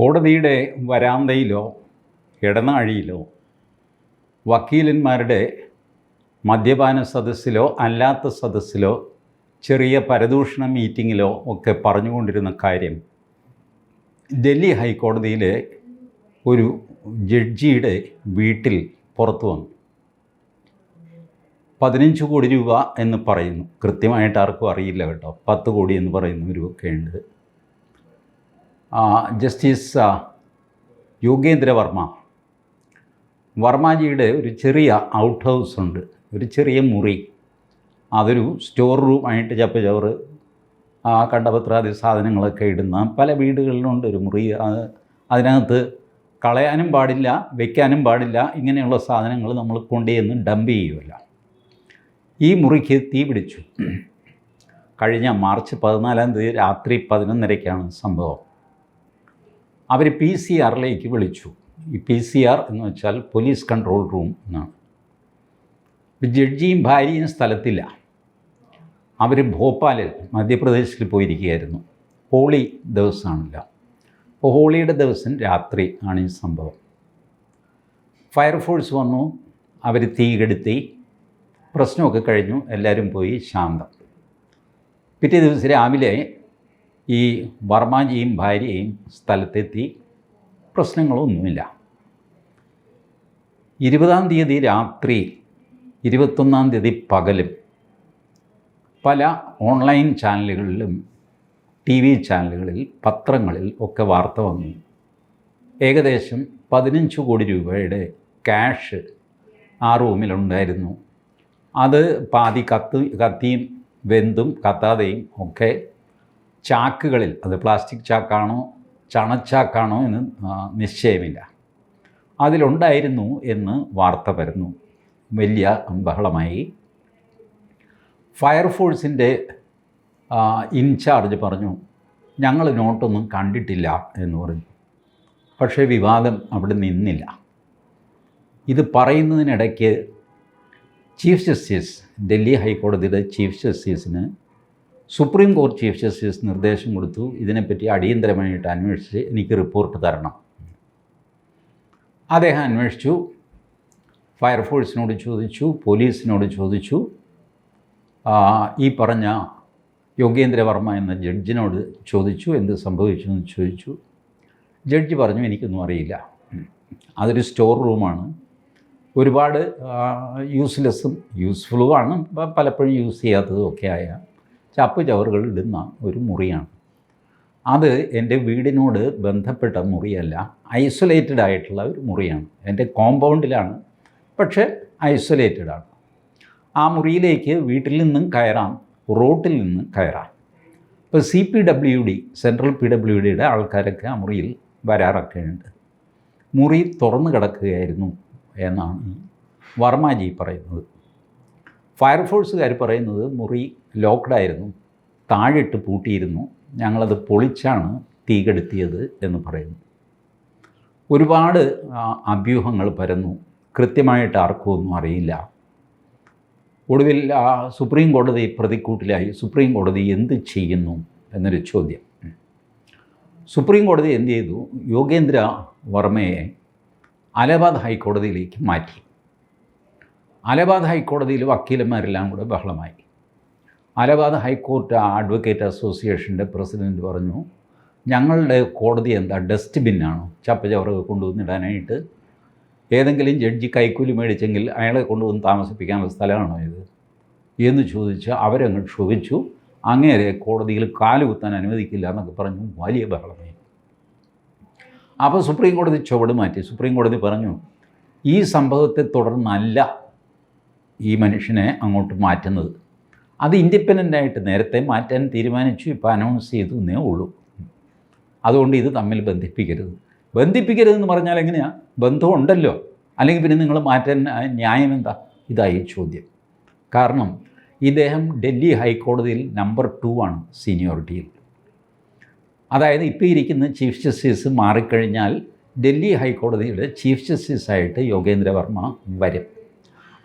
കോടതിയുടെ വരാന്തയിലോ ഇടനാഴിയിലോ വക്കീലന്മാരുടെ മദ്യപാന സദസ്സിലോ അല്ലാത്ത സദസ്സിലോ ചെറിയ പരദൂഷണ മീറ്റിങ്ങിലോ ഒക്കെ പറഞ്ഞുകൊണ്ടിരുന്ന കാര്യം ഡൽഹി ഹൈക്കോടതിയിലെ ഒരു ജഡ്ജിയുടെ വീട്ടിൽ പുറത്തു വന്നു. പതിനഞ്ച് കോടി രൂപ എന്ന് പറയുന്നു. കൃത്യമായിട്ട് ആർക്കും അറിയില്ല കേട്ടോ. പത്ത് കോടി എന്ന് പറയുന്നവരുമൊക്കെ ഉണ്ട് ആ, ജസ്റ്റിസ് ആ, യോഗേന്ദ്ര വർമ്മ. വർമ്മജിയുടെ ഒരു ചെറിയ ഔട്ട് ഹൗസ് ഉണ്ട്. ഒരു ചെറിയ മുറി. അതൊരു സ്റ്റോർ റൂം ആയിട്ട് ചപ്പചവറ് ആ കണ്ടപത്രാദി സാധനങ്ങളൊക്കെ ഇടുന്ന പല വീടുകളിലുണ്ട് ഒരു മുറി. അതിനകത്ത് കളയാനും പാടില്ല വയ്ക്കാനും പാടില്ല ഇങ്ങനെയുള്ള സാധനങ്ങൾ നമ്മൾ കൊണ്ടുചെന്ന് ഡംപ് ചെയ്യുമല്ല ഈ മുറിക്ക് തീ പിടിച്ചു. കഴിഞ്ഞ മാർച്ച് പതിനാലാം തീയതി രാത്രി പതിനൊന്നരയ്ക്കാണ് സംഭവം. അവർ പി സി ആറിലേക്ക് വിളിച്ചു. ഈ പി സി ആർ എന്ന് വെച്ചാൽ പോലീസ് കൺട്രോൾ റൂം എന്നാണ്. ജഡ്ജിയും ഭാര്യയും സ്ഥലത്തില്ല. അവർ ഭോപ്പാലിൽ മധ്യപ്രദേശിൽ പോയിരിക്കുകയായിരുന്നു. ഹോളി ദിവസമാണല്ലോ. അപ്പോൾ ഹോളിയുടെ ദിവസം രാത്രി ആണ് ഈ സംഭവം. ഫയർഫോഴ്സ് വന്നു. അവർ തീ കെടുത്തി. പ്രശ്നമൊക്കെ കഴിഞ്ഞു. എല്ലാവരും പോയി ശാന്തം. പിറ്റേ ദിവസം രാവിലെ ഈ വർമാജിയും ഭാര്യയും സ്ഥലത്തെത്തി പ്രശ്നങ്ങളൊന്നുമില്ല. ഇരുപതാം തീയതി രാത്രി ഇരുപത്തൊന്നാം തീയതി പകലും പല ഓൺലൈൻ ചാനലുകളിലും ടി വി ചാനലുകളിൽ പത്രങ്ങളിൽ ഒക്കെ വാർത്ത വന്നു. ഏകദേശം പതിനഞ്ച് കോടി രൂപയുടെ ക്യാഷ് ആ റൂമിലുണ്ടായിരുന്നു. അത് പാതി കത്ത് കത്തിയും വെന്തും കത്താതെയും ഒക്കെ ചാക്കുകളിൽ അത് പ്ലാസ്റ്റിക് ചാക്കാണോ ചണച്ചാക്കാണോ എന്ന് നിശ്ചയമില്ല. അതിലുണ്ടായിരുന്നു എന്ന് വാർത്ത വരുന്നു. വലിയ ബഹളമായി. ഫയർഫോഴ്സിന്റെ ഇൻചാർജ് പറഞ്ഞു ഞങ്ങൾ നോട്ടൊന്നും കണ്ടിട്ടില്ല എന്ന് പറഞ്ഞു. പക്ഷേ വിവാദം അവിടെ നിന്നില്ല. ഇത് പറയുന്നതിനിടയ്ക്ക് ചീഫ് ജസ്റ്റിസ് ഡൽഹി ഹൈക്കോടതിയുടെ ചീഫ് ജസ്റ്റിസിന് സുപ്രീം കോടതി ചീഫ് ജസ്റ്റിസ് നിർദ്ദേശം കൊടുത്തു. ഇതിനെപ്പറ്റി അടിയന്തരമായിട്ട് അന്വേഷിച്ച് എനിക്ക് റിപ്പോർട്ട് തരണം. അദ്ദേഹം അന്വേഷിച്ചു. ഫയർഫോഴ്സിനോട് ചോദിച്ചു. പോലീസിനോട് ചോദിച്ചു. ഈ പറഞ്ഞ യോഗേന്ദ്രവർമ്മ എന്ന ജഡ്ജിനോട് ചോദിച്ചു. എന്ത് സംഭവിച്ചു എന്ന് ചോദിച്ചു. ജഡ്ജി പറഞ്ഞു എനിക്കൊന്നും അറിയില്ല. അതൊരു സ്റ്റോർ റൂമാണ് ഒരുപാട് യൂസ്ലെസ്സും യൂസ്ഫുള്ളുമാണ് പലപ്പോഴും യൂസ് ചെയ്യാത്തതും ഒക്കെ ആയ ചപ്പ് ചവറുകൾ ഇടുന്ന ഒരു മുറിയാണ്. അത് എന്റെ വീടിനോട് ബന്ധപ്പെട്ട മുറിയല്ല ഐസൊലേറ്റഡ് ആയിട്ടുള്ള ഒരു മുറിയാണ്. എന്റെ കോമ്പൗണ്ടിലാണ് പക്ഷേ ഐസൊലേറ്റഡ് ആണ്. ആ മുറിയിലേക്ക് വീട്ടിൽ നിന്നും കയറാം റോട്ടിൽ നിന്ന് കയറാം. ഇപ്പോൾ C P W D central P W ഡിയുടെ ആൾക്കാരൊക്കെ ആ മുറിയിൽ വരാറൊക്കെ ഉണ്ട് മുറി തുറന്നു കിടക്കുകയായിരുന്നു എന്നാണ് വർമ്മജി പറയുന്നത്. ഫയർഫോഴ്സുകാർ പറയുന്നത് മുറി ലോക്ക്ഡ് ആയിരുന്നു താഴിട്ട് പൂട്ടിയിരുന്നു ഞങ്ങളത് പൊളിച്ചാണ് തീ കെടുത്തിയത് എന്ന് പറയുന്നു. ഒരുപാട് അഭ്യൂഹങ്ങൾ പരന്നു. കൃത്യമായിട്ട് ആർക്കും ഒന്നും അറിയില്ല. ഒടുവിൽ ആ സുപ്രീം കോടതി പ്രതിക്കൂട്ടിലായി സുപ്രീം കോടതി എന്ത് ചെയ്യുന്നു എന്നൊരു ചോദ്യം. സുപ്രീം കോടതി എന്ത് ചെയ്തു? യോഗേന്ദ്ര വർമ്മയെ അലഹബാദ് ഹൈക്കോടതിയിലേക്ക് മാറ്റി. അലഹാബാദ് ഹൈക്കോടതിയിൽ വക്കീലന്മാരെല്ലാം കൂടെ ബഹളമായി. അലഹബാദ് ഹൈക്കോർട്ട് അഡ്വക്കേറ്റ് അസോസിയേഷന്റെ പ്രസിഡന്റ് പറഞ്ഞു ഞങ്ങളുടെ കോടതി എന്താ ഡസ്റ്റ്ബിന്നാണോ? ചപ്പചവറൊക്കെ കൊണ്ടുവന്നിടാനായിട്ട് ഏതെങ്കിലും ജഡ്ജി കൈക്കൂലി മേടിച്ചെങ്കിൽ അയാളെ കൊണ്ടുവന്ന് താമസിപ്പിക്കാനുള്ള സ്ഥലമാണോ ഇത്? എന്ന് ചോദിച്ച് അവരങ്ങ് ക്ഷോഭിച്ചു. അങ്ങേരെ കോടതിയിൽ കാലുകുത്താൻ അനുവദിക്കില്ല എന്നൊക്കെ പറഞ്ഞു. വലിയ ബഹളമായി. അപ്പോൾ സുപ്രീം കോടതി ചുവട് മാറ്റി. സുപ്രീം കോടതി പറഞ്ഞു ഈ സംഭവത്തെ തുടർന്നല്ല. ഈ മനുഷ്യനെ അങ്ങോട്ട് മാറ്റുന്നത്. അത് ഇൻഡിപെൻഡന്റ് ആയിട്ട് നേരത്തെ മാറ്റാൻ തീരുമാനിച്ചു ഇപ്പോൾ അനൗൺസ് ചെയ്തു എന്നേ ഉള്ളൂ. അതുകൊണ്ട് ഇത് തമ്മിൽ ബന്ധിപ്പിക്കരുത്. ബന്ധിപ്പിക്കരുതെന്ന് പറഞ്ഞാൽ എങ്ങനെയാണ് ബന്ധമുണ്ടല്ലോ അല്ലെങ്കിൽ പിന്നെ നിങ്ങൾ മാറ്റാൻ ന്യായം എന്താ? ഇതായി ചോദ്യം. കാരണം ഇദ്ദേഹം ഡൽഹി ഹൈക്കോടതിയിൽ നമ്പർ ടു ആണ് സീനിയോറിറ്റിയിൽ അതായത് ഇപ്പോൾ ഇരിക്കുന്ന ചീഫ് ജസ്റ്റിസ് മാറിക്കഴിഞ്ഞാൽ ഡൽഹി ഹൈക്കോടതിയുടെ ചീഫ് ജസ്റ്റിസായിട്ട് യോഗേന്ദ്ര വർമ്മ വരും.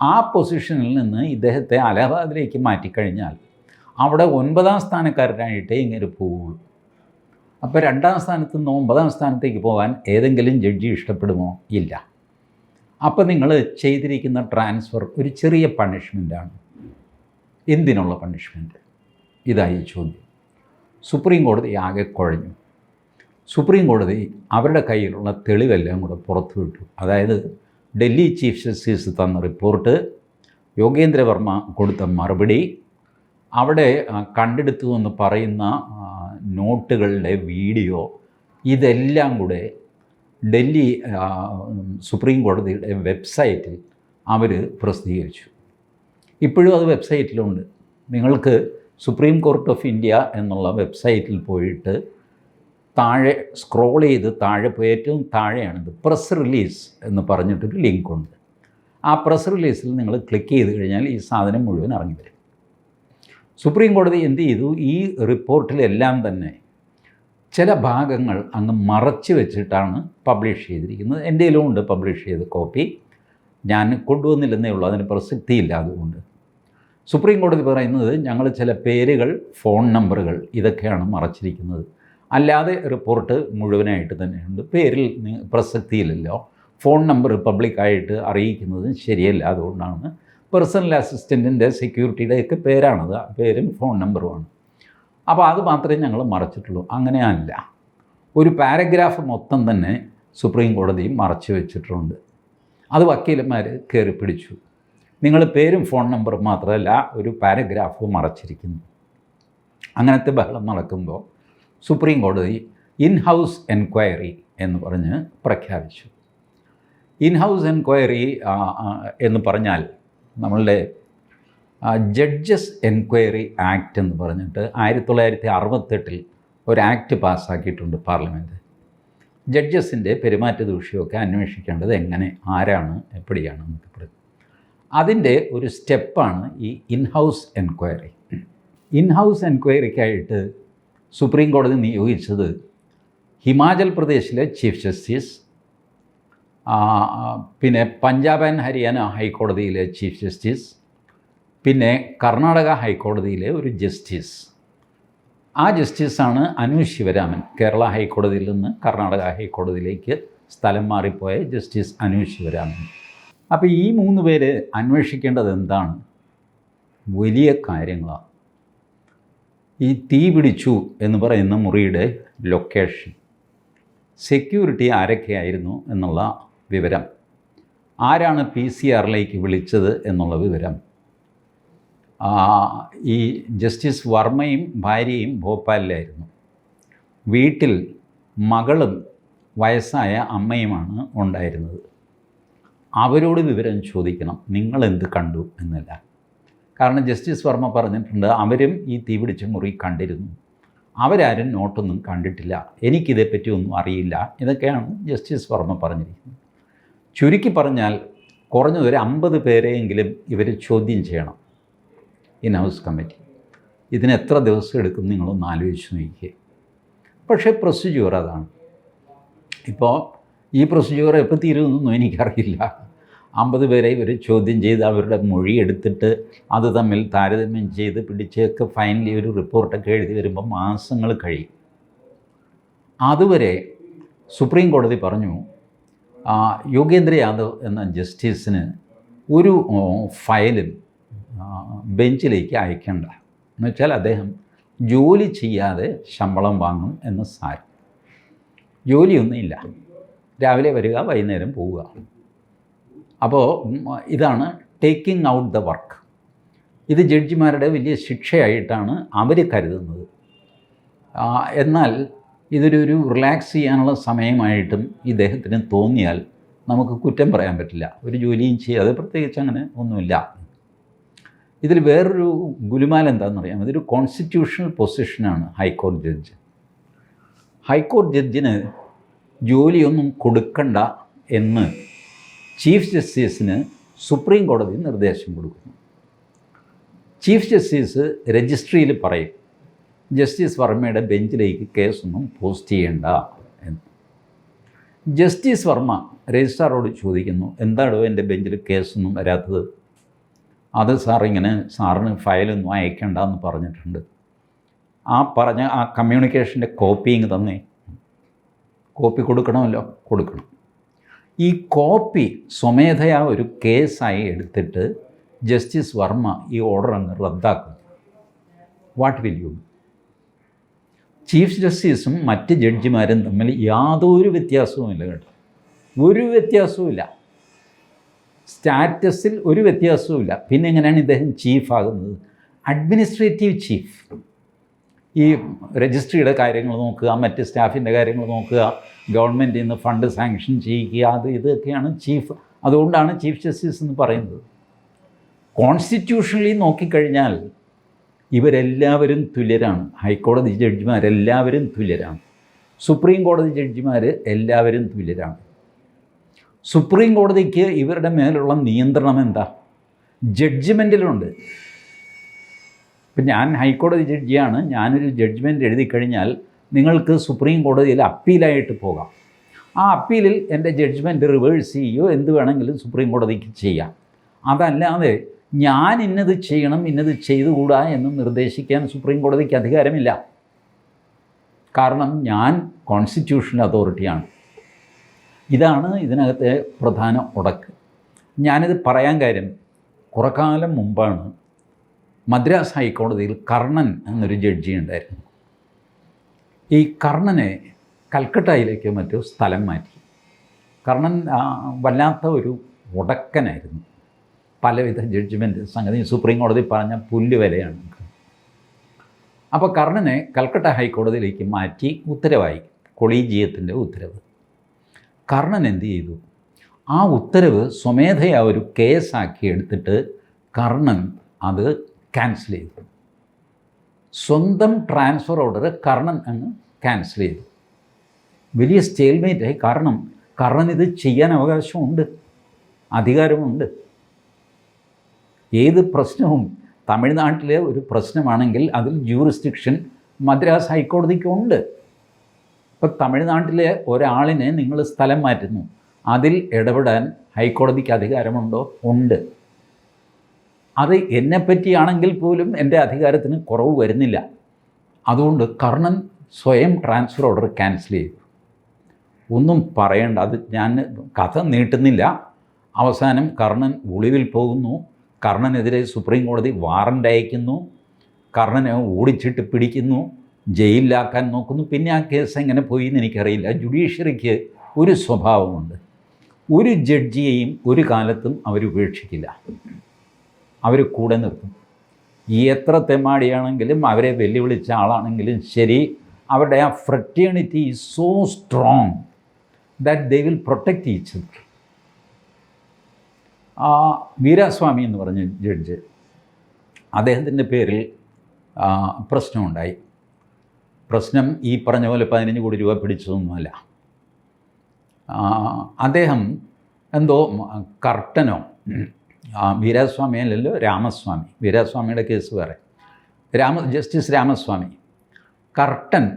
ആ പൊസിഷനിൽ നിന്ന് ഇദ്ദേഹത്തെ അലഹബാദിലേക്ക് മാറ്റിക്കഴിഞ്ഞാൽ അവിടെ ഒൻപതാം സ്ഥാനക്കാരനായിട്ടേ ഇങ്ങനെ പോവുള്ളൂ. അപ്പോൾ രണ്ടാം സ്ഥാനത്ത് നിന്ന് ഒമ്പതാം സ്ഥാനത്തേക്ക് പോകാൻ ഏതെങ്കിലും ജഡ്ജി ഇഷ്ടപ്പെടുമോ? ഇല്ല. അപ്പോൾ നിങ്ങൾ ചെയ്തിരിക്കുന്ന ട്രാൻസ്ഫർ ഒരു ചെറിയ പണിഷ്മെന്റാണ് എന്തിനുള്ള പണിഷ്മെന്റ് ഇതായി ചോദ്യം. സുപ്രീം കോടതി ആകെ കുഴഞ്ഞു. സുപ്രീം കോടതി അവരുടെ കയ്യിലുള്ള തെളിവെല്ലാം കൂടെ പുറത്തുവിട്ടു. അതായത് ഡൽഹി ചീഫ് ജസ്റ്റിസ് തന്ന റിപ്പോർട്ട്. യോഗേന്ദ്രവർമ്മ കൊടുത്ത മറുപടി. അവിടെ കണ്ടെടുത്തു എന്ന് പറയുന്ന നോട്ടുകളുടെ വീഡിയോ ഇതെല്ലാം കൂടെ ഡൽഹി സുപ്രീം കോടതിയുടെ വെബ്സൈറ്റിൽ അവർ പ്രസിദ്ധീകരിച്ചു. ഇപ്പോഴും അത് വെബ്സൈറ്റിലുണ്ട്. നിങ്ങൾക്ക് സുപ്രീം കോർട്ട് ഓഫ് ഇന്ത്യ എന്നുള്ള വെബ്സൈറ്റിൽ പോയിട്ട് താഴെ സ്ക്രോൾ ചെയ്ത് താഴെ പോയി ഏറ്റവും താഴെയാണിത്. പ്രസ് റിലീസ് എന്ന് പറഞ്ഞിട്ടൊരു ലിങ്ക് ഉണ്ട്. ആ പ്രസ് റിലീസിൽ നിങ്ങൾ ക്ലിക്ക് ചെയ്ത് കഴിഞ്ഞാൽ ഈ സാധനം മുഴുവൻ ഇറങ്ങി വരും സുപ്രീം കോടതി എന്ത് ചെയ്തു? ഈ റിപ്പോർട്ടിലെല്ലാം തന്നെ ചില ഭാഗങ്ങൾ അങ്ങ് മറച്ചു വെച്ചിട്ടാണ് പബ്ലിഷ് ചെയ്തിരിക്കുന്നത്. എന്റെ ഉണ്ട് പബ്ലിഷ് ചെയ്ത കോപ്പി ഞാൻ കൊണ്ടുവന്നില്ലെന്നേ ഉള്ളൂ. അതിന് പ്രസക്തിയില്ല അതുകൊണ്ട്. സുപ്രീം കോടതി പറയുന്നത് ഞങ്ങൾ ചില പേരുകൾ ഫോൺ നമ്പറുകൾ ഇതൊക്കെയാണ് മറച്ചിരിക്കുന്നത്. അല്ലാതെ റിപ്പോർട്ട് മുഴുവനായിട്ട് തന്നെയുണ്ട്. പേരിൽ പ്രസക്തിയിലല്ലോ. ഫോൺ നമ്പർ പബ്ലിക്കായിട്ട് അറിയിക്കുന്നത് ശരിയല്ല. അതുകൊണ്ടാണ് പേഴ്സണൽ അസിസ്റ്റന്റിന്റെ സെക്യൂരിറ്റിയുടെ ഒക്കെ പേരാണത്. പേരും ഫോൺ നമ്പറുമാണ് അപ്പോൾ അത് മാത്രമേ ഞങ്ങൾ മറച്ചിട്ടുള്ളൂ. അങ്ങനെ അല്ല ഒരു പാരഗ്രാഫ് മൊത്തം തന്നെ സുപ്രീം കോടതി മറച്ചു വെച്ചിട്ടുണ്ട്. അത് വക്കീലന്മാർ കയറി പിടിച്ചു. നിങ്ങൾ പേരും ഫോൺ നമ്പറും മാത്രമല്ല ഒരു പാരഗ്രാഫ് മറച്ചിരിക്കുന്നു. അങ്ങനത്തെ ബഹളം നടക്കുമ്പോൾ സുപ്രീം കോടതി ഇൻ ഹൗസ് എൻക്വയറി എന്ന് പറഞ്ഞ് പ്രഖ്യാപിച്ചു. ഇൻ ഹൗസ് എൻക്വയറി എന്ന് പറഞ്ഞാൽ നമ്മളുടെ ജഡ്ജസ് എൻക്വയറി ആക്ട് എന്ന് പറഞ്ഞിട്ട് ആയിരത്തി തൊള്ളായിരത്തി അറുപത്തെട്ടിൽ ഒരു ആക്ട് പാസ്സാക്കിയിട്ടുണ്ട് പാർലമെന്റ് ജഡ്ജസിന്റെ പെരുമാറ്റ ദൂഷ്യമൊക്കെ അന്വേഷിക്കേണ്ടത് എങ്ങനെ ആരാണ് എപ്പോഴാണ് എന്നൊക്കെ പറയും. അതിന്റെ ഒരു സ്റ്റെപ്പാണ് ഈ in house enquiry. In house എൻക്വയറിക്കായിട്ട് supreme കോടതി നിയോഗിച്ചത് ഹിമാചൽ പ്രദേശിലെ ചീഫ് ജസ്റ്റിസ് പിന്നെ പഞ്ചാബ് ആൻഡ് ഹരിയാന ഹൈക്കോടതിയിലെ ചീഫ് ജസ്റ്റിസ് പിന്നെ കർണാടക ഹൈക്കോടതിയിലെ ഒരു ജസ്റ്റിസ്. ആ ജസ്റ്റിസാണ് അനു ശിവരാമൻ. കേരള ഹൈക്കോടതിയിൽ നിന്ന് കർണാടക ഹൈക്കോടതിയിലേക്ക് സ്ഥലം മാറിപ്പോയ ജസ്റ്റിസ് അനു ശിവരാമൻ. അപ്പോൾ ഈ മൂന്ന് പേര് അന്വേഷിക്കേണ്ടത് എന്താണ്? വലിയ കാര്യങ്ങളാണ് ഈ തീ പിടിച്ചു എന്ന് പറയുന്ന മുറിയുടെ ലൊക്കേഷൻ സെക്യൂരിറ്റി ആരൊക്കെയായിരുന്നു എന്നുള്ള വിവരം. ആരാണ് പി സി ആറിലേക്ക് വിളിച്ചത് എന്നുള്ള വിവരം. ഈ ജസ്റ്റിസ് വർമ്മയും ഭാര്യയും ഭോപ്പാലിലായിരുന്നു. വീട്ടിൽ മകളും വയസ്സായ അമ്മയുമാണ് ഉണ്ടായിരുന്നത്. അവരോട് വിവരം ചോദിക്കണം. നിങ്ങൾ എന്ത് കണ്ടു എന്നല്ല. കാരണം ജസ്റ്റിസ് വർമ്മ പറഞ്ഞിട്ടുണ്ട് അവരും ഈ തീപിടിച്ച മുറി കണ്ടിരുന്നു. അവരാരും നോട്ടൊന്നും കണ്ടിട്ടില്ല. എനിക്കിതേപ്പറ്റി ഒന്നും അറിയില്ല. ഇതൊക്കെയാണ് ജസ്റ്റിസ് വർമ്മ പറഞ്ഞിരിക്കുന്നത്. ചുരുക്കി പറഞ്ഞാൽ കുറഞ്ഞത് ഒരു അമ്പത് പേരെയെങ്കിലും ഇവർ ചോദ്യം ചെയ്യണം. In house committee. ഇതിന് എത്ര ദിവസം എടുക്കും നിങ്ങളൊന്ന് ആലോചിച്ച് നോക്കിയേ. പക്ഷേ പ്രൊസീജിയർ അതാണ്. ഇപ്പോൾ ഈ പ്രൊസീജിയർ എപ്പോൾ തീരുമെന്നൊന്നും എനിക്കറിയില്ല. അമ്പത് പേരെ ഇവർ ചോദ്യം ചെയ്ത് അവരുടെ മൊഴി എടുത്തിട്ട് അത് തമ്മിൽ താരതമ്യം ചെയ്ത് പിടിച്ചൊക്കെ ഫൈനലി ഒരു റിപ്പോർട്ടൊക്കെ എഴുതി വരുമ്പോൾ മാസങ്ങൾ കഴിയും. അതുവരെ സുപ്രീം കോടതി പറഞ്ഞു യോഗേന്ദ്ര യാദവ് എന്ന ജസ്റ്റിസിന് ഒരു ഫയലും ബെഞ്ചിലേക്ക് അയക്കേണ്ട. എന്നുവെച്ചാൽ അദ്ദേഹം ജോലി ചെയ്യാതെ ശമ്പളം വാങ്ങും എന്ന് സാരം. ജോലിയൊന്നുമില്ല. രാവിലെ വരിക വൈകുന്നേരം പോവുക. അപ്പോൾ ഇതാണ് ടേക്കിംഗ് ഔട്ട് ദ വർക്ക് ഇത് ജഡ്ജിമാരുടെ വലിയ ശിക്ഷയായിട്ടാണ് അവർ കരുതുന്നത്. എന്നാൽ ഇതൊരു ഒരു റിലാക്സ് ചെയ്യാനുള്ള സമയമായിട്ടും ഇദ്ദേഹത്തിന് തോന്നിയാൽ നമുക്ക് കുറ്റം പറയാൻ പറ്റില്ല. ഒരു ജോലിയും ചെയ്യാതെ പ്രത്യേകിച്ച് അങ്ങനെ ഒന്നുമില്ല. ഇതിൽ വേറൊരു ഗുലുമാൽ എന്താണെന്നറിയാം ഇതൊരു കോൺസ്റ്റിറ്റ്യൂഷണൽ പൊസിഷനാണ് ഹൈക്കോടതി ജഡ്ജ്. ഹൈക്കോടതി ജഡ്ജിന് ജോലിയൊന്നും കൊടുക്കണ്ട എന്ന് ചീഫ് ജസ്റ്റിസിന് സുപ്രീം കോടതി നിർദ്ദേശം കൊടുക്കുന്നു. ചീഫ് ജസ്റ്റിസ് രജിസ്ട്രിയിൽ പറയും ജസ്റ്റിസ് വർമ്മയുടെ ബെഞ്ചിലേക്ക് കേസൊന്നും പോസ്റ്റ് ചെയ്യേണ്ട എന്ന്. ജസ്റ്റിസ് വർമ്മ രജിസ്ട്രാറോട് ചോദിക്കുന്നു എന്താണോ എന്റെ ബെഞ്ചിൽ കേസൊന്നും വരാത്തത്? അത് സാർ ഇങ്ങനെ സാറിന് ഫയലൊന്നും അയക്കേണ്ട എന്ന് പറഞ്ഞിട്ടുണ്ട്. ആ പറഞ്ഞ ആ കമ്മ്യൂണിക്കേഷന്റെ കോപ്പിയിങ് തന്നെ. കോപ്പി കൊടുക്കണമല്ലോ കൊടുക്കണം. ഈ കോപ്പി സ്വമേധയാ ഒരു കേസായി എടുത്തിട്ട് ജസ്റ്റിസ് വർമ്മ ഈ ഓർഡർ അങ്ങ് റദ്ദാക്കും വാട്ട് വിൽ യു ചീഫ് ജസ്റ്റിസും മറ്റ് ജഡ്ജിമാരും തമ്മിൽ യാതൊരു വ്യത്യാസവുമില്ല കേട്ടോ. ഒരു വ്യത്യാസവുമില്ല സ്റ്റാറ്റസിൽ ഒരു വ്യത്യാസവുമില്ല പിന്നെ എങ്ങനെയാണ് ഇദ്ദേഹം ചീഫ് ആകുന്നത്? അഡ്മിനിസ്ട്രേറ്റീവ് ചീഫ് ഈ രജിസ്ട്രിയുടെ കാര്യങ്ങൾ നോക്കുക മറ്റ് സ്റ്റാഫിന്റെ കാര്യങ്ങൾ നോക്കുക ഗവൺമെന്റിൽ നിന്ന് ഫണ്ട് സാങ്ഷൻ ചെയ്യിക്കുക അത് ഇതൊക്കെയാണ് ചീഫ് അതുകൊണ്ടാണ് ചീഫ് ജസ്റ്റിസ് എന്ന് പറയുന്നത്. കോൺസ്റ്റിറ്റ്യൂഷണലി നോക്കിക്കഴിഞ്ഞാൽ ഇവരെല്ലാവരും തുല്യരാണ്. ഹൈക്കോടതി ജഡ്ജിമാരെല്ലാവരും തുല്യരാണ്. സുപ്രീം കോടതി ജഡ്ജിമാർ എല്ലാവരും തുല്യരാണ്. സുപ്രീം കോടതിക്ക് ഇവരുടെ മേലുള്ള നിയന്ത്രണം എന്താ? ജഡ്ജ്മെന്റിലുണ്ട്. ഇപ്പം ഞാൻ ഹൈക്കോടതി ജഡ്ജിയാണ്. ഞാനൊരു ജഡ്ജ്മെന്റ് എഴുതി കഴിഞ്ഞാൽ നിങ്ങൾക്ക് സുപ്രീം കോടതിയിൽ അപ്പീലായിട്ട് പോകാം. ആ അപ്പീലിൽ എന്റെ ജഡ്ജ്മെന്റ് റിവേഴ്സ് ചെയ്യുകയോ എന്ത് വേണമെങ്കിലും സുപ്രീം കോടതിക്ക് ചെയ്യാം. അതല്ലാതെ ഞാൻ ഇന്നത് ചെയ്യണം ഇന്നത് ചെയ്തുകൂടാ എന്ന് നിർദ്ദേശിക്കാൻ സുപ്രീം കോടതിക്ക് അധികാരമില്ല. കാരണം ഞാൻ കോൺസ്റ്റിറ്റ്യൂഷണൽ അതോറിറ്റിയാണ് ഇതാണ് ഇതിനകത്തെ പ്രധാന ഉടക്ക്. ഞാനിത് പറയാൻ കാര്യം കുറക്കാലം മുമ്പാണ് മദ്രാസ് ഹൈക്കോടതിയിൽ കർണൻ എന്നൊരു ജഡ്ജി ഉണ്ടായിരുന്നു. ഈ കർണനെ കൽക്കട്ടയിലേക്ക് മറ്റു സ്ഥലം മാറ്റി. കർണൻ വല്ലാത്ത ഒരു ഉടക്കനായിരുന്നു. പലവിധ ജഡ്ജ്മെന്റ് സംഗതി സുപ്രീം കോടതി പറഞ്ഞ പുല്ല് വിലയാണ്. അപ്പോൾ കർണനെ കൽക്കട്ട ഹൈക്കോടതിയിലേക്ക് മാറ്റി ഉത്തരവായി. കൊളീജിയത്തിന്റെ ഉത്തരവ്. കർണൻ എന്ത് ചെയ്തു? ആ ഉത്തരവ് സ്വമേധയാ ഒരു കേസാക്കി എടുത്തിട്ട് കർണൻ അത് ക്യാൻസൽ ചെയ്തു. സ്വന്തം ട്രാൻസ്ഫർ ഓർഡർ കർണൻ അങ്ങ് ക്യാൻസൽ ചെയ്തു. വലിയ സ്റ്റേൽമേറ്റായി കാരണം കർണൻ ഇത് ചെയ്യാൻ അവകാശമുണ്ട്. അധികാരമുണ്ട്. ഏത് പ്രശ്നവും തമിഴ്നാട്ടിലെ ഒരു പ്രശ്നമാണെങ്കിൽ അതിൽ ജൂറിസ്ഡിക്ഷൻ മദ്രാസ് ഹൈക്കോടതിക്കുണ്ട് ഇപ്പം തമിഴ്നാട്ടിലെ ഒരാളിനെ നിങ്ങൾ സ്ഥലം മാറ്റുന്നു. അതിൽ ഇടപെടാൻ ഹൈക്കോടതിക്ക് അധികാരമുണ്ടോ? ഉണ്ട്. അത് എന്നെപ്പറ്റിയാണെങ്കിൽ പോലും എന്റെ അധികാരത്തിന് കുറവ് വരുന്നില്ല. അതുകൊണ്ട് കർണൻ സ്വയം ട്രാൻസ്ഫർ ഓർഡർ ക്യാൻസൽ ചെയ്തു. ഒന്നും പറയണ്ട അത് ഞാൻ കഥ നീട്ടുന്നില്ല. അവസാനം കർണൻ ഒളിവിൽ പോകുന്നു. കർണനെതിരെ സുപ്രീം കോടതി വാറന്റ് അയക്കുന്നു. കർണനെ ഓടിച്ചിട്ട് പിടിക്കുന്നു. ജയിലിലാക്കാൻ നോക്കുന്നു. പിന്നെ ആ കേസ് എങ്ങനെ പോയി എന്ന് എനിക്കറിയില്ല. ജുഡീഷ്യറിക്ക് ഒരു സ്വഭാവമുണ്ട്. ഒരു ജഡ്ജിയെയും ഒരു കാലത്തും അവർ ഉപേക്ഷിക്കില്ല. അവർ കൂടെ നിർത്തും എത്ര തെമാടിയാണെങ്കിലും അവരെ വെല്ലുവിളിച്ച ആളാണെങ്കിലും ശരി അവരുടെ ആ fraternity is so strong that they will protect each ആ വീരാസ്വാമി എന്ന് പറഞ്ഞ ജഡ്ജ് അദ്ദേഹത്തിന്റെ പേരിൽ പ്രശ്നമുണ്ടായി. പ്രശ്നം ഈ പറഞ്ഞ പോലെ പതിനഞ്ച് കോടി രൂപ പിടിച്ചതൊന്നുമല്ല. അദ്ദേഹം എന്തോ കർട്ടനോ വീരാസ്വാമി അല്ലല്ലോ രാമസ്വാമി. വീരാസ്വാമിയുടെ കേസ് വേറെ. രാമ ജസ്റ്റിസ് രാമസ്വാമി. കർട്ടൻ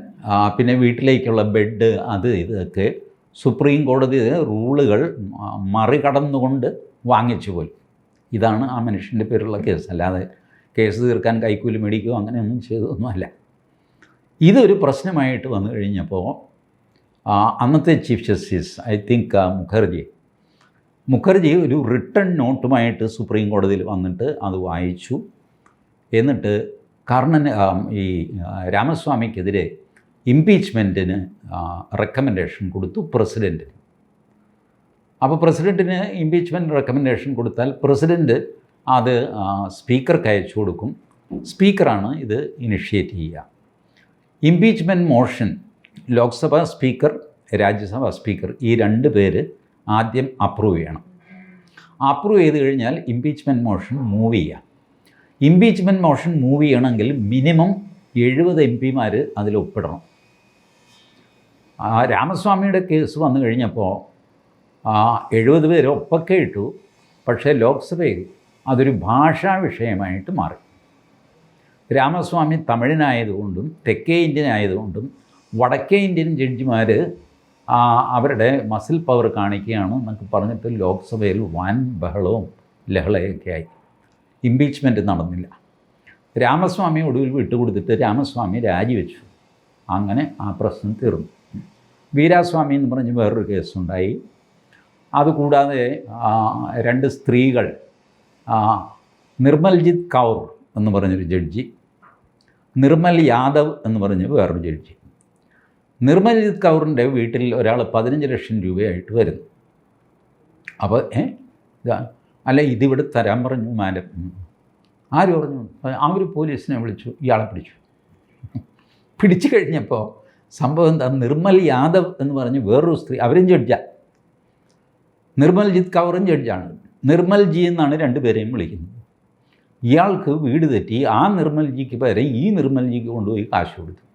പിന്നെ വീട്ടിലേക്കുള്ള ബെഡ് അത് ഇതൊക്കെ സുപ്രീം കോടതി റൂളുകൾ മറികടന്നുകൊണ്ട് വാങ്ങിച്ചു പോയി. ഇതാണ് ആ മനുഷ്യന്റെ പേരുള്ള കേസ്. അല്ലാതെ കേസ് തീർക്കാൻ കൈക്കൂലി മേടിക്കുകയോ അങ്ങനെയൊന്നും ചെയ്തതൊന്നുമല്ല. ഇതൊരു പ്രശ്നമായിട്ട് വന്നു കഴിഞ്ഞപ്പോൾ അന്നത്തെ chief justice I think Mukherjee Mukherjee ഒരു റിട്ടേൺ നോട്ടുമായിട്ട് സുപ്രീം കോടതിയിൽ വന്നിട്ട് അത് വായിച്ചു. എന്നിട്ട് കർണൻ ഈ രാമസ്വാമിക്കെതിരെ ഇംപീച്ച്മെന്റിന് റെക്കമെൻഡേഷൻ കൊടുത്തു പ്രസിഡന്റിന് അപ്പോൾ പ്രസിഡന്റിന് ഇംപീച്ച്മെന്റ് റെക്കമെൻഡേഷൻ കൊടുത്താൽ പ്രസിഡന്റ് അത് സ്പീക്കർക്ക് അയച്ചു കൊടുക്കും. സ്പീക്കറാണ് ഇത് ഇനിഷ്യേറ്റ് ചെയ്യുക. Impeachment motion Lok Sabha speaker Rajya Sabha speaker ഈ രണ്ട് പേര് ആദ്യം അപ്രൂവ് ചെയ്യണം. അപ്രൂവ് ചെയ്ത് കഴിഞ്ഞാൽ ഇംപീച്ച്മെന്റ് മോഷൻ മൂവ് ചെയ്യാം. ഇംപീച്ച്മെന്റ് മോഷൻ മൂവ് ചെയ്യണമെങ്കിൽ മിനിമം എഴുപത് എം പിമാർ അതിൽ ഒപ്പിടണം. രാമസ്വാമിയുടെ കേസ് വന്നു കഴിഞ്ഞപ്പോൾ എഴുപത് പേര് ഒപ്പൊക്കെ ഇട്ടു പക്ഷേ ലോക്സഭയിൽ അതൊരു ഭാഷാ വിഷയമായിട്ട് മാറി. രാമസ്വാമി തമിഴനായതുകൊണ്ടും തെക്കേ ഇന്ത്യൻ ആയതുകൊണ്ടും വടക്കേ ഇന്ത്യൻ ജഡ്ജിമാർ അവരുടെ മസിൽ പവർ കാണിക്കുകയാണ് എന്നൊക്കെ പറഞ്ഞിട്ട് ലോക്സഭയിൽ വൻ ബഹളവും ലഹളയൊക്കെ ആയി. ഇംപീച്ച്മെന്റ് നടന്നില്ല. രാമസ്വാമി ഒടുവിൽ വിട്ടുകൊടുത്തിട്ട് രാമസ്വാമി രാജിവെച്ചു. അങ്ങനെ ആ പ്രശ്നം തീർന്നു. വീരാസ്വാമി എന്ന് പറഞ്ഞ് വേറൊരു കേസുണ്ടായി. അതുകൂടാതെ രണ്ട് സ്ത്രീകൾ നിർമ്മൽജിത് കൗർ എന്ന് പറഞ്ഞൊരു ജഡ്ജി നിർമ്മൽ യാദവ് എന്ന് പറഞ്ഞ് വേറൊരു ജഡ്ജി. നിർമ്മൽജിത് കൗറിന്റെ വീട്ടിൽ ഒരാൾ പതിനഞ്ച് ലക്ഷം രൂപയായിട്ട് വരുന്നു. അപ്പോൾ ഏ ഇതാ അല്ല ഇതിവിടെ തരാൻ പറഞ്ഞു മാഡം. ആര് പറഞ്ഞു? ഒരു പോലീസിനെ വിളിച്ചു ഇയാളെ പിടിച്ചു. പിടിച്ചു കഴിഞ്ഞപ്പോൾ സംഭവം എന്താ നിർമ്മൽ യാദവ് എന്ന് പറഞ്ഞ് വേറൊരു സ്ത്രീ അവരും ജഡ്ജ. നിർമ്മൽജിത് കൗറും ജഡ്ജാണ്. നിർമ്മൽജി എന്നാണ് രണ്ടുപേരെയും വിളിക്കുന്നത്. ഇയാൾക്ക് വീട് തെറ്റി ആ നിർമ്മൽജിക്ക് പകരം ഈ നിർമ്മൽജിക്ക് കൊണ്ടുപോയി കാശ് കൊടുത്തു.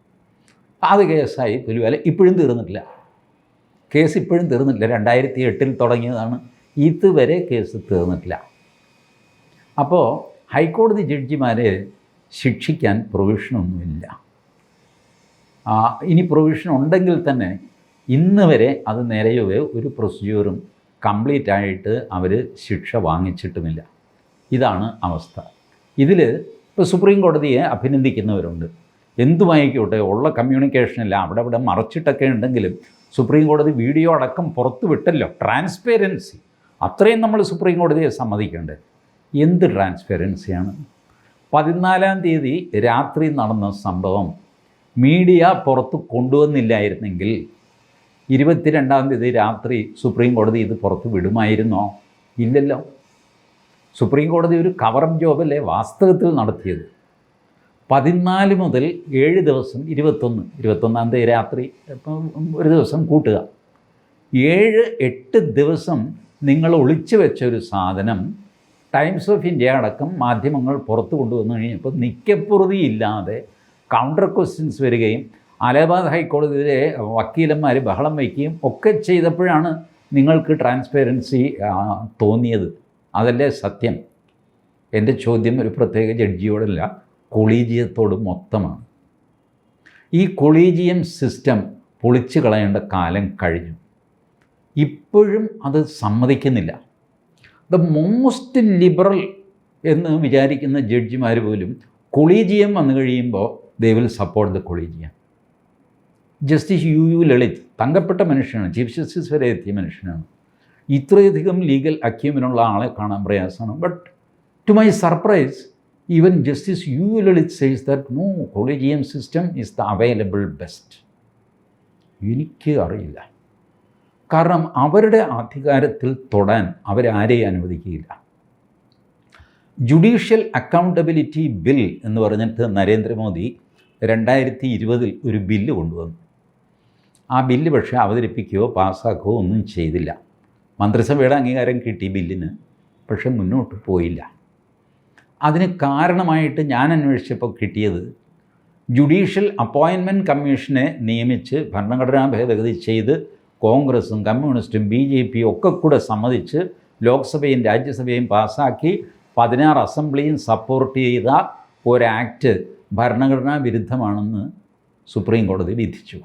അത് കേസായി പുലിവാല ഇപ്പോഴും തീർന്നിട്ടില്ല. കേസ് ഇപ്പോഴും തീർന്നിട്ടില്ല. രണ്ടായിരത്തി എട്ടിൽ തുടങ്ങിയതാണ് ഇതുവരെ കേസ് തീർന്നിട്ടില്ല. അപ്പോൾ ഹൈക്കോടതി ജഡ്ജിമാരെ ശിക്ഷിക്കാൻ പ്രൊവിഷനൊന്നുമില്ല. ഇനി പ്രൊവിഷൻ ഉണ്ടെങ്കിൽ തന്നെ ഇന്ന് വരെ അത് നിലയൊവേ ഒരു പ്രൊസീജിയറും കംപ്ലീറ്റ് ആയിട്ട് അവർ ശിക്ഷ വാങ്ങിച്ചിട്ടുമില്ല. ഇതാണ് അവസ്ഥ. ഇതിൽ ഇപ്പോൾ സുപ്രീം കോടതിയെ അഭിനന്ദിക്കുന്നവരുണ്ട്. എന്തുമായിക്കോട്ടെ ഉള്ള കമ്മ്യൂണിക്കേഷനില്ല അവിടെ ഇവിടെ മറച്ചിട്ടൊക്കെ ഉണ്ടെങ്കിലും സുപ്രീം കോടതി വീഡിയോ അടക്കം പുറത്തു വിട്ടല്ലോ. ട്രാൻസ്പെറൻസി അത്രയും നമ്മൾ സുപ്രീം കോടതിയെ സമ്മതിക്കേണ്ടത് എന്ത് ട്രാൻസ്പെറൻസിയാണ് പതിനാലാം തീയതി രാത്രി നടന്ന സംഭവം മീഡിയ പുറത്ത് കൊണ്ടുവന്നില്ലായിരുന്നെങ്കിൽ ഇരുപത്തിരണ്ടാം തീയതി രാത്രി സുപ്രീം കോടതി ഇത് പുറത്ത് വിടുമായിരുന്നോ? ഇല്ലല്ലോ. സുപ്രീം കോടതി ഒരു കവറം ജോബല്ലേ വാസ്തവത്തിൽ നടത്തിയത്? പതിനാല് മുതൽ ഏഴ് ദിവസം ഇരുപത്തൊന്ന് ഇരുപത്തൊന്നാം തീയതി രാത്രി ഒരു ദിവസം കൂട്ടുക. ഏഴ് എട്ട് ദിവസം നിങ്ങൾ ഒളിച്ചു വെച്ച ഒരു സാധനം ടൈംസ് ഓഫ് ഇന്ത്യ അടക്കം മാധ്യമങ്ങൾ പുറത്തു കൊണ്ടുവന്നു കഴിഞ്ഞപ്പോൾ നിക്കപ്പുറതി ഇല്ലാതെ കൗണ്ടർ ക്വസ്റ്റ്യൻസ് വരികയും അലഹബാദ് ഹൈക്കോടതിയിലെ വക്കീലന്മാർ ബഹളം വയ്ക്കുകയും ഒക്കെ ചെയ്തപ്പോഴാണ് നിങ്ങൾക്ക് ട്രാൻസ്പെറൻസി തോന്നിയത്. അതല്ലേ സത്യം? എന്റെ ചോദ്യം ഒരു പ്രത്യേക ജഡ്ജിയോടല്ല. കൊളീജിയത്തോട് മൊത്തമാണ്. ഈ കൊളീജിയം സിസ്റ്റം പൊളിച്ചു കളയേണ്ട കാലം കഴിഞ്ഞു. ഇപ്പോഴും അത് സമ്മതിക്കുന്നില്ല. ദ മോസ്റ്റ് ലിബറൽ എന്ന് വിചാരിക്കുന്ന ജഡ്ജിമാർ പോലും കൊളീജിയം വന്നു കഴിയുമ്പോൾ they will support the collegium. Justice U U Lalit തങ്കപ്പെട്ട മനുഷ്യനാണ് ചീഫ് ജസ്റ്റിസ് വരെ എത്തിയ മനുഷ്യനാണ്. ഇത്രയധികം ലീഗൽ അക്യൂമിനുള്ള ആളെ കാണാൻ പ്രയാസമാണ്. But to my surprise even justice U Lalit says that no collegium system is the available best എനിക്ക് അറിയില്ല. കാരണം അവരുടെ അധികാരത്തിൽ തൊടാൻ അവരാരെ അനുവദിക്കുകയില്ല. ജുഡീഷ്യൽ അക്കൗണ്ടബിലിറ്റി ബിൽ എന്ന് പറഞ്ഞിട്ട് നരേന്ദ്രമോദി രണ്ടായിരത്തി ഇരുപതിൽ ഒരു ബില്ല് കൊണ്ടുവന്നു. ആ ബില്ല് പക്ഷേ അവതരിപ്പിക്കുകയോ പാസ്സാക്കുകയോ ഒന്നും ചെയ്തില്ല. മന്ത്രിസഭയുടെ അംഗീകാരം കിട്ടി ബില്ലിന് പക്ഷെ മുന്നോട്ട് പോയില്ല. അതിന് കാരണമായിട്ട് ഞാൻ അന്വേഷിച്ചപ്പോൾ കിട്ടിയത് ജുഡീഷ്യൽ അപ്പോയിൻമെന്റ് കമ്മീഷനെ നിയമിച്ച് ഭരണഘടനാ ഭേദഗതി ചെയ്ത് കോൺഗ്രസും കമ്മ്യൂണിസ്റ്റും ബി ജെ പിയും ഒക്കെ കൂടെ സമ്മതിച്ച് ലോക്സഭയും രാജ്യസഭയും പാസ്സാക്കി പതിനാറ് അസംബ്ലിയും സപ്പോർട്ട് ചെയ്ത ഒരു ആക്ട് ഭരണഘടനാ വിരുദ്ധമാണെന്ന് സുപ്രീം കോടതി വിധിച്ചു.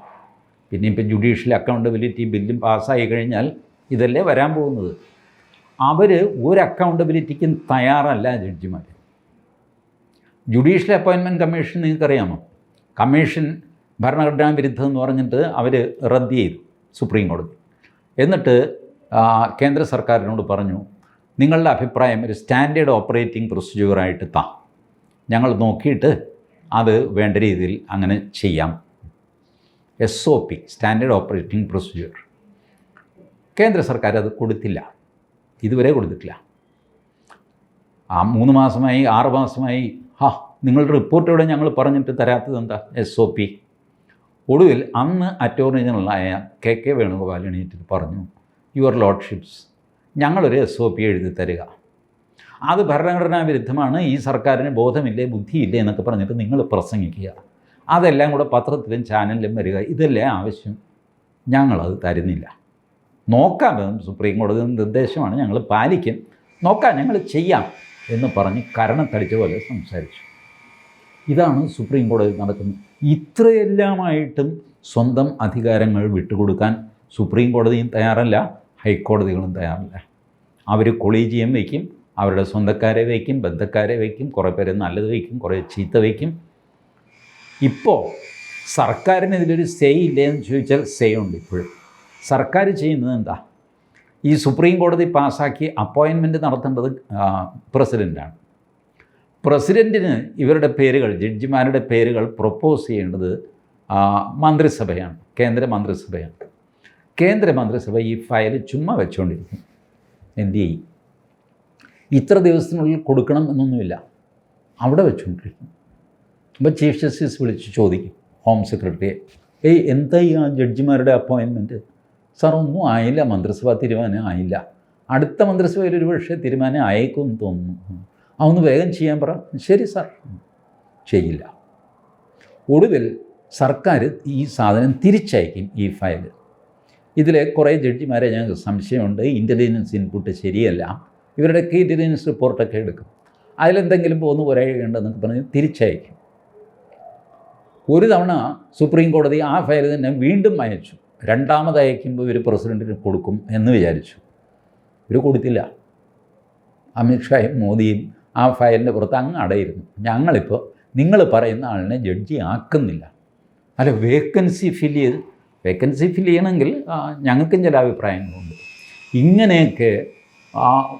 പിന്നെ ഇപ്പം ജുഡീഷ്യൽ അക്കൗണ്ടബിലിറ്റി ബില്ലും പാസ്സായി കഴിഞ്ഞാൽ ഇതല്ലേ വരാൻ പോകുന്നത്? അവർ ഒരു അക്കൗണ്ടബിലിറ്റിക്കും തയ്യാറല്ല ജഡ്ജിമാർ ജുഡീഷ്യൽ അപ്പോയിൻമെന്റ് കമ്മീഷൻ നിങ്ങൾക്കറിയാമോ? കമ്മീഷൻ ഭരണഘടനാ വിരുദ്ധം എന്ന് പറഞ്ഞിട്ട് അവർ റദ്ദ് ചെയ്തു സുപ്രീം കോടതി. എന്നിട്ട് കേന്ദ്ര സർക്കാരിനോട് പറഞ്ഞു നിങ്ങളുടെ അഭിപ്രായം ഒരു സ്റ്റാൻഡേർഡ് ഓപ്പറേറ്റിംഗ് പ്രൊസീജിയറായിട്ട് താ. ഞങ്ങൾ നോക്കിയിട്ട് അത് വേണ്ട രീതിയിൽ അങ്ങനെ ചെയ്യാം. S O P standard operating procedure. കേന്ദ്ര സർക്കാർ അത് കൊടുത്തില്ല. ഇതുവരെ കൊടുത്തിട്ടില്ല. ആ മൂന്ന് മാസമായി ആറ് മാസമായി ഹാ നിങ്ങളുടെ റിപ്പോർട്ടോടെ ഞങ്ങൾ പറഞ്ഞിട്ട് തരാത്തത് എന്താ? എസ് ഒ പി ഒടുവിൽ അന്ന് അറ്റോർണി ജനറലായ കെ കെ വേണുഗോപാൽ എണീറ്റിൽ പറഞ്ഞു യുവർ ലോഡ്ഷിപ്സ് ഞങ്ങളൊരു എസ് ഒ പി എഴുതി തരിക. അത് ഭരണഘടനാ വിരുദ്ധമാണ് ഈ സർക്കാരിന് ബോധമില്ലേ ബുദ്ധിയില്ലേ എന്നൊക്കെ പറഞ്ഞിട്ട് നിങ്ങൾ പ്രസംഗിക്കുക. അതെല്ലാം കൂടെ പത്രത്തിലും ചാനലിലും വരിക ഇതല്ലേ ആവശ്യം. ഞങ്ങളത് തരുന്നില്ല. നോക്കാം സുപ്രീം കോടതി നിർദ്ദേശമാണ് ഞങ്ങൾ പാലിക്കും. നോക്കാം ഞങ്ങൾ ചെയ്യാം. എന്ന് പറഞ്ഞ് കരണത്തടിച്ച പോലെ സംസാരിച്ചു. ഇതാണ് സുപ്രീം കോടതി നടക്കുന്നത് ഇത്രയെല്ലാമായിട്ടും സ്വന്തം അധികാരങ്ങൾ വിട്ടുകൊടുക്കാൻ സുപ്രീം കോടതിയും തയ്യാറല്ല ഹൈക്കോടതികളും തയ്യാറല്ല. അവർ കൊളീജിയം വയ്ക്കും അവരുടെ സ്വന്തക്കാരെ വയ്ക്കും ബന്ധക്കാരെ വയ്ക്കും കുറേ പേരെ നല്ലത് വയ്ക്കും കുറേ ചീത്ത വയ്ക്കും. ഇപ്പോൾ സർക്കാരിന് ഇതിലൊരു സേ ഇല്ലേ എന്ന് ചോദിച്ചാൽ സേ ഉണ്ട് ഇപ്പോഴും. സർക്കാർ ചെയ്യുന്നത് എന്താ? ഈ സുപ്രീം കോടതി പാസ്സാക്കി അപ്പോയിൻമെന്റ് നടത്തേണ്ടത് പ്രസിഡന്റാണ് പ്രസിഡന്റിന് ഇവരുടെ പേരുകൾ ജഡ്ജിമാരുടെ പേരുകൾ പ്രൊപ്പോസ് ചെയ്യേണ്ടത് മന്ത്രിസഭയാണ് കേന്ദ്ര മന്ത്രിസഭയാണ്. കേന്ദ്ര മന്ത്രിസഭ ഈ ഫയൽ ചുമ്മാ വെച്ചുകൊണ്ടിരിക്കും എന്ത് ചെയ്യും? ഇത്ര ദിവസത്തിനുള്ളിൽ കൊടുക്കണം എന്നൊന്നുമില്ല. അവിടെ വെച്ചുകൊണ്ടിരിക്കും അപ്പോൾ ചീഫ് ജസ്റ്റിസ് വിളിച്ച് ചോദിക്കും ഹോം സെക്രട്ടറിയെ ഏയ് എന്തായി ആ ജഡ്ജിമാരുടെ അപ്പോയിൻമെന്റ് സാർ ഒന്നും ആയില്ല. മന്ത്രിസഭാ തീരുമാനം ആയില്ല. അടുത്ത മന്ത്രിസഭയിൽ ഒരു പക്ഷേ തീരുമാനം ആയേക്കുമെന്ന് തോന്നുന്നു. അതൊന്ന് വേഗം ചെയ്യാൻ പറ. ശരി സാർ. ചെയ്യില്ല. ഒടുവിൽ സർക്കാർ ഈ സാധനം തിരിച്ചയക്കും ഈ ഫയൽ ഇതിലെ കുറേ ജഡ്ജിമാരെ ഞങ്ങൾക്ക് സംശയമുണ്ട്. ഇന്റലിജൻസ് ഇൻപുട്ട് ശരിയല്ല. ഇവരുടെയൊക്കെ ഇന്റലിജൻസ് റിപ്പോർട്ടൊക്കെ എടുക്കും. അതിലെന്തെങ്കിലും പോകുന്ന ഉണ്ടെന്നൊക്കെ പറഞ്ഞ് തിരിച്ചയക്കും. ഒരു തവണ സുപ്രീം കോടതി ആ ഫയൽ തന്നെ വീണ്ടും അയച്ചു. രണ്ടാമത് അയക്കുമ്പോൾ ഇവർ പ്രസിഡന്റിന് കൊടുക്കും എന്ന് വിചാരിച്ചു. ഇവർ കൊടുത്തില്ല. അമിത്ഷായും മോദിയും ആ ഫയലിന്റെ പുറത്ത് അങ്ങ് അടയിരുന്നു. ഞങ്ങളിപ്പോൾ നിങ്ങൾ പറയുന്ന ആളിനെ ജഡ്ജി ആക്കുന്നില്ല. അല്ല വേക്കൻസി ഫിൽ ചെയ്ത് വേക്കൻസി ഫിൽ ചെയ്യണമെങ്കിൽ ഞങ്ങൾക്കും ചില അഭിപ്രായങ്ങളുണ്ട്. ഇങ്ങനെയൊക്കെ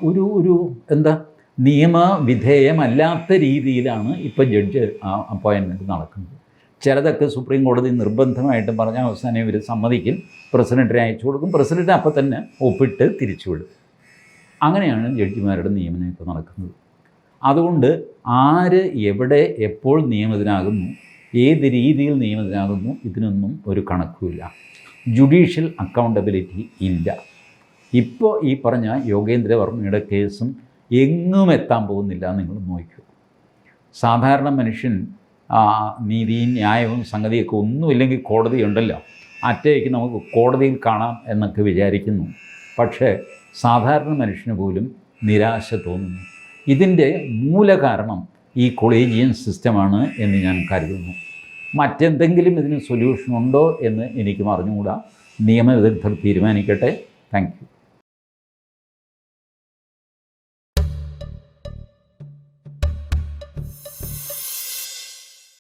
ഒരു ഒരു എന്താ നിയമവിധേയമല്ലാത്ത രീതിയിലാണ് ഇപ്പോൾ ജഡ്ജ് അപ്പോയിൻമെന്റ് നടക്കുന്നത്. ചിലതൊക്കെ സുപ്രീം കോടതി നിർബന്ധമായിട്ടും പറഞ്ഞ അവസാനം ഇവർ സമ്മതിക്കും. പ്രസിഡന്റിനെ അയച്ചു കൊടുക്കും. പ്രസിഡന്റ് അപ്പം തന്നെ ഒപ്പിട്ട് തിരിച്ചുവിടും അങ്ങനെയാണ് ജഡ്ജിമാരുടെ നിയമനം ഇപ്പോൾ നടക്കുന്നത്. അതുകൊണ്ട് ആര് എവിടെ എപ്പോൾ നിയമിതനാകുന്നു ഏത് രീതിയിൽ നിയമിതനാകുന്നു ഇതിനൊന്നും ഒരു കണക്കുമില്ല. ജുഡീഷ്യൽ അക്കൗണ്ടബിലിറ്റി ഇല്ല. ഇപ്പോൾ ഈ പറഞ്ഞ യോഗേന്ദ്ര വർമ്മയുടെ കേസും എങ്ങും എത്താൻ പോകുന്നില്ല നിങ്ങൾ നോക്കൂ സാധാരണ മനുഷ്യൻ നീതിയും ന്യായവും സംഗതിയൊക്കെ ഒന്നുമില്ലെങ്കിൽ കോടതി ഉണ്ടല്ലോ. അറ്റയ്ക്ക് നമുക്ക് കോടതിയിൽ കാണാം എന്നൊക്കെ വിചാരിക്കുന്നു. പക്ഷേ സാധാരണ മനുഷ്യന് പോലും നിരാശ തോന്നുന്നു. ഇതിന്റെ മൂലകാരണം ഈ കൊളീജിയൻ സിസ്റ്റമാണ് എന്ന് ഞാൻ കരുതുന്നു. മറ്റെന്തെങ്കിലും ഇതിന് സൊല്യൂഷൻ ഉണ്ടോ എന്ന് എനിക്കും അറിഞ്ഞുകൂടാ. നിയമവിദഗ്ധർ തീരുമാനിക്കട്ടെ. താങ്ക്